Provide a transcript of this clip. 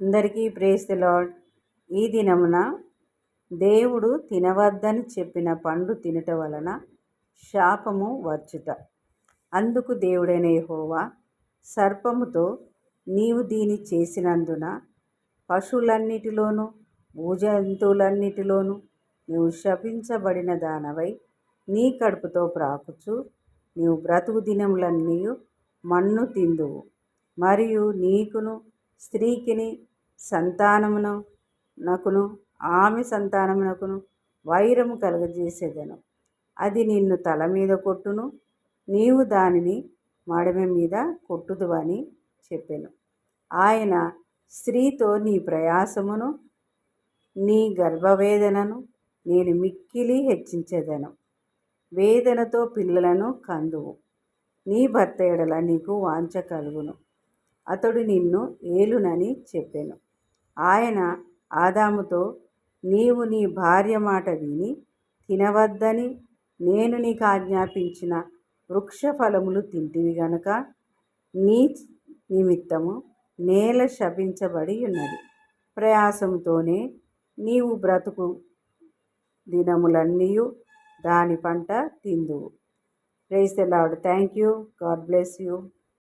అందరికీ praise the lord ఈ దినమున దేవుడు తినవద్దని చెప్పిన పండు తినుట వలన శాపము వచ్చుట. అందుకు దేవుడైన హోవా సర్పముతో నీవు దీని చేసినందున పశువులన్నిటిలోనూ భూజంతువులన్నిటిలోనూ నీవు శపించబడిన దానవై నీ కడుపుతో ప్రాకుచు నీవు బ్రతుకు దినములన్నీ మన్ను తిందువు. మరియు నీకును స్త్రీకిని సంతానమును నకును ఆమె సంతానమునకును వైరము కలుగజేసేదను. అది నిన్ను తల మీద కొట్టును నీవు దానిని మడమ మీద కొట్టుదు అని చెప్పాను. ఆయన స్త్రీతో నీ ప్రయాసమును నీ గర్భవేదనను నేను మిక్కిలి హెచ్చించేదను. వేదనతో పిల్లలను కందువు. నీ భర్త ఎడల నీకు వాంఛ కలుగును. అతడు నిన్ను ఏలునని చెప్పాను. ఆయన ఆదాముతో నీవు నీ భార్య మాట విని తినవద్దని నేను నీకు ఆజ్ఞాపించిన వృక్ష ఫలములు తింటివి గనుక నీ నిమిత్తము నేల శపించబడి ఉన్నది. ప్రయాసంతోనే నీవు బ్రతుకు దినములన్నీ దాని పంట తిందువు. Praise the lord thank you. God bless you.